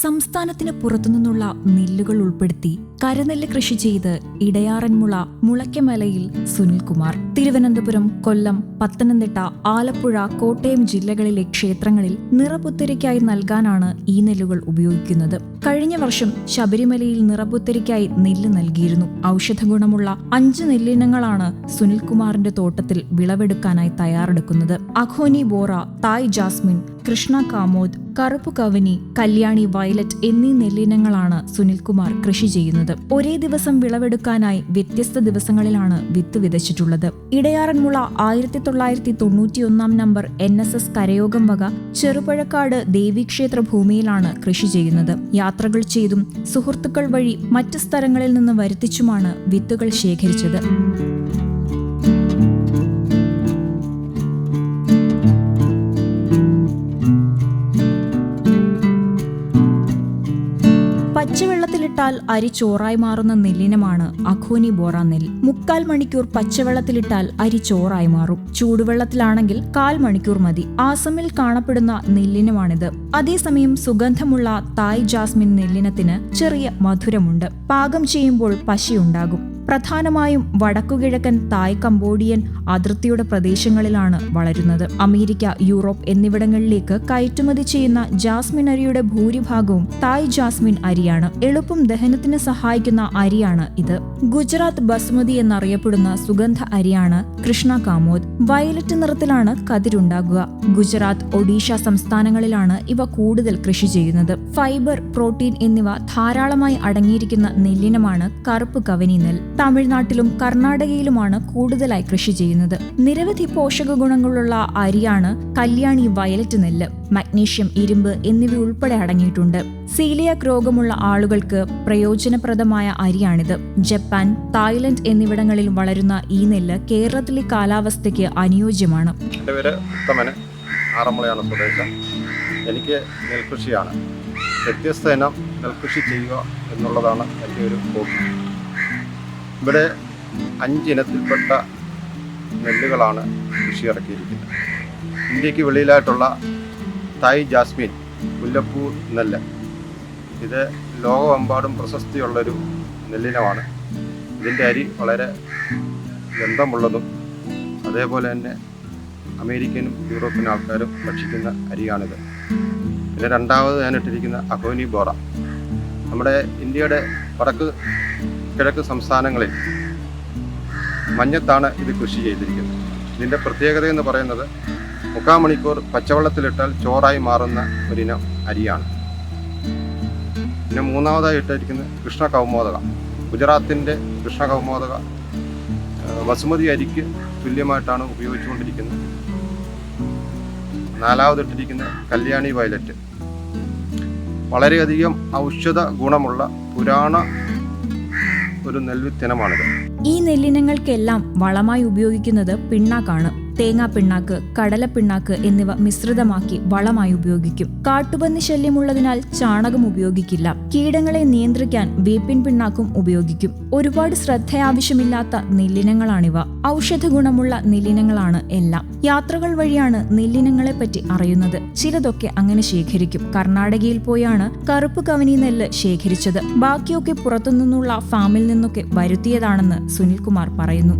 സംസ്ഥാനത്തിന് പുറത്തുനിന്നുള്ള നെല്ലുകൾ ഉൾപ്പെടുത്തി കരനെല്ല് കൃഷി ചെയ്ത് ഇടയാറന്മുള മുളയ്ക്കമലയിൽ സുനിൽകുമാർ. തിരുവനന്തപുരം കൊല്ലം പത്തനംതിട്ട ആലപ്പുഴ കോട്ടയം ജില്ലകളിലെ ക്ഷേത്രങ്ങളിൽ നിറപുത്തരിക്കായി നൽകാനാണ് ഈ നെല്ലുകൾ ഉപയോഗിക്കുന്നത്. കഴിഞ്ഞ വർഷം ശബരിമലയിൽ നിറപുത്തരിക്കായി നെല്ല് നൽകിയിരുന്നു. ഔഷധ ഗുണമുള്ള അഞ്ച് നെല്ലിനങ്ങളാണ് സുനിൽകുമാറിന്റെ തോട്ടത്തിൽ വിളവെടുക്കാനായി തയ്യാറെടുക്കുന്നത്. അഖോനി ബോറ തായ് ജാസ്മിൻ കൃഷ്ണ കാമോദ് കറുപ്പ് കവനി കല്യാണി വയലറ്റ് എന്നീ നെല്ലിനങ്ങളാണ് സുനിൽകുമാർ കൃഷി ചെയ്യുന്നത്. ഒരേ ദിവസം വിളവെടുക്കാനായി വ്യത്യസ്ത ദിവസങ്ങളിലാണ് വിത്ത് വിതച്ചിട്ടുള്ളത്. ഇടയാറന്മുള ആയിരത്തി തൊള്ളായിരത്തി തൊണ്ണൂറ്റിയൊന്നാം നമ്പർ എൻ എസ് എസ് കരയോഗം വക ചെറുപഴക്കാട് ദേവീക്ഷേത്ര ഭൂമിയിലാണ് കൃഷി ചെയ്യുന്നത്. യാത്രകൾ ചെയ്തും സുഹൃത്തുക്കൾ വഴി മറ്റ് സ്ഥലങ്ങളിൽ നിന്ന് വരുത്തിച്ചുമാണ് വിത്തുകൾ ശേഖരിച്ചത്. പച്ചവെള്ളത്തിലിട്ടാൽ അരി ചോറായി മാറുന്ന നെല്ലിനമാണ് അഖോനി ബോറ നെല്ല്. മുക്കാൽ മണിക്കൂർ പച്ചവെള്ളത്തിലിട്ടാൽ അരി ചോറായി മാറും. ചൂടുവെള്ളത്തിലാണെങ്കിൽ കാൽ മണിക്കൂർ മതി. ആസമിൽ കാണപ്പെടുന്ന നെല്ലിനമാണിത്. അതേസമയം സുഗന്ധമുള്ള തായ് ജാസ്മിൻ നെല്ലിനത്തിന് ചെറിയ മധുരമുണ്ട്. പാകം ചെയ്യുമ്പോൾ പശയുണ്ടാകും. പ്രധാനമായും വടക്കുകിഴക്കൻ തായ് കംബോഡിയൻ അതിർത്തിയുടെ പ്രദേശങ്ങളിലാണ് വളരുന്നത്. അമേരിക്ക യൂറോപ്പ് എന്നിവിടങ്ങളിലേക്ക് കയറ്റുമതി ചെയ്യുന്ന ജാസ്മിൻ അരിയുടെ ഭൂരിഭാഗവും തായ് ജാസ്മിൻ അരിയാണ്. എളുപ്പം ദഹനത്തിന് സഹായിക്കുന്ന അരിയാണ് ഇത്. ഗുജറാത്ത് ബസ്മതി എന്നറിയപ്പെടുന്ന സുഗന്ധ അരിയാണ് കൃഷ്ണ കാമോദ്. വയലറ്റ് നിറത്തിലാണ് കതിരുണ്ടാകുക. ഗുജറാത്ത് ഒഡീഷ സംസ്ഥാനങ്ങളിലാണ് ഇവ കൂടുതൽ കൃഷി ചെയ്യുന്നത്. ഫൈബർ പ്രോട്ടീൻ എന്നിവ ധാരാളമായി അടങ്ങിയിരിക്കുന്ന നെല്ലിനമാണ് കറുപ്പ് കവനി നെൽ. തമിഴ്നാട്ടിലും കർണാടകയിലുമാണ് കൂടുതലായി കൃഷി ചെയ്യുന്നത്. നിരവധി പോഷക ഗുണങ്ങളുള്ള അരിയാണ് കല്യാണി വയലറ്റ് നെല്ല് മഗ്നീഷ്യം ഇരുമ്പ് എന്നിവ ഉൾപ്പെടെ അടങ്ങിയിട്ടുണ്ട്. സീലിയാക് രോഗമുള്ള ആളുകൾക്ക് പ്രയോജനപ്രദമായ അരിയാണിത്. ജപ്പാൻ തായ്ലൻഡ് എന്നിവിടങ്ങളിൽ വളരുന്ന ഈ നെല്ല് കേരളത്തിലെ കാലാവസ്ഥയ്ക്ക് അനുയോജ്യമാണ്. ആറന്മുളയാണ് സ്വദേശം. എനിക്ക് നെൽകൃഷിയാണ്. വ്യത്യസ്ത ഇനം നെൽകൃഷി ചെയ്യുക എന്നുള്ളതാണ് എന്റെ ഒരു ഹോബി. ഇവിടെ അഞ്ചിനത്തിൽപ്പെട്ട നെല്ലുകളാണ് കൃഷി ഇറക്കിയിരിക്കുന്നത് ഇന്ത്യയ്ക്ക് വെളിയിലായിട്ടുള്ള തായ് ജാസ്മിൻ മുല്ലപ്പൂ നെല്ല്. ഇത് ലോകമെമ്പാടും പ്രശസ്തിയുള്ളൊരു നെല്ലിനമാണ്. ഇതിന്റെ അരി വളരെ ഗന്ധമുള്ളതും അതേപോലെ തന്നെ അമേരിക്കനും യൂറോപ്യൻ ആൾക്കാരും ഭക്ഷിക്കുന്ന അരിയാണിത്. പിന്നെ രണ്ടാമത് ഞാൻ ഇട്ടിരിക്കുന്ന അഹോനി ബോറ. നമ്മുടെ ഇന്ത്യയുടെ വടക്ക് കിഴക്ക് സംസ്ഥാനങ്ങളിൽ മഞ്ഞത്താണ് ഇത് കൃഷി ചെയ്തിരിക്കുന്നത്. ഇതിന്റെ പ്രത്യേകത എന്ന് പറയുന്നത് മുക്കാൽ മണിക്കൂർ പച്ചവെള്ളത്തിലിട്ടാൽ ചോറായി മാറുന്ന ഒരിനം അരിയാണ്. പിന്നെ മൂന്നാമതായി ഇട്ടിരിക്കുന്നത് കൃഷ്ണ കൗമോദക. ഗുജറാത്തിന്റെ കൃഷ്ണ കൗമോദക വസുമതി അരിക്ക് തുല്യമായിട്ടാണ് ഉപയോഗിച്ചുകൊണ്ടിരിക്കുന്നത്. നാലാമതിട്ടിരിക്കുന്ന കല്യാണി വയലറ്റ്. വളരെയധികം ഔഷധ ഗുണമുള്ള പുരാണ ഒരു നെൽവിത്തിനമാണിത്. ഈ നെല്ലിനങ്ങൾക്കെല്ലാം വളമായി ഉപയോഗിക്കുന്നത് പിണ്ണാക്കാണ്. തേങ്ങാ പിണ്ണാക്ക് കടല പിണ്ണാക്ക് എന്നിവ മിശ്രിതമാക്കി വളമായി ഉപയോഗിക്കും. കാട്ടുപന്നി ശല്യമുള്ളതിനാൽ ചാണകം ഉപയോഗിക്കില്ല. കീടങ്ങളെ നിയന്ത്രിക്കാൻ വേപ്പിൻ പിണ്ണാക്കും ഉപയോഗിക്കും. ഒരുപാട് ശ്രദ്ധ ആവശ്യമില്ലാത്ത നെല്ലിനങ്ങളാണിവ. ഔഷധ ഗുണമുള്ള നെല്ലിനങ്ങളാണ് എല്ലാം. യാത്രകൾ വഴിയാണ് നെല്ലിനങ്ങളെ പറ്റി അറിയുന്നത്. ചിലതൊക്കെ അങ്ങനെ ശേഖരിക്കും. കർണാടകയിൽ പോയാണ് കറുപ്പ് കവനി നെല്ല് ശേഖരിച്ചത്. ബാക്കിയൊക്കെ പുറത്തുനിന്നുള്ള ഫാമിൽ നിന്നൊക്കെ വരുത്തിയതാണെന്ന് സുനിൽകുമാർ പറയുന്നു.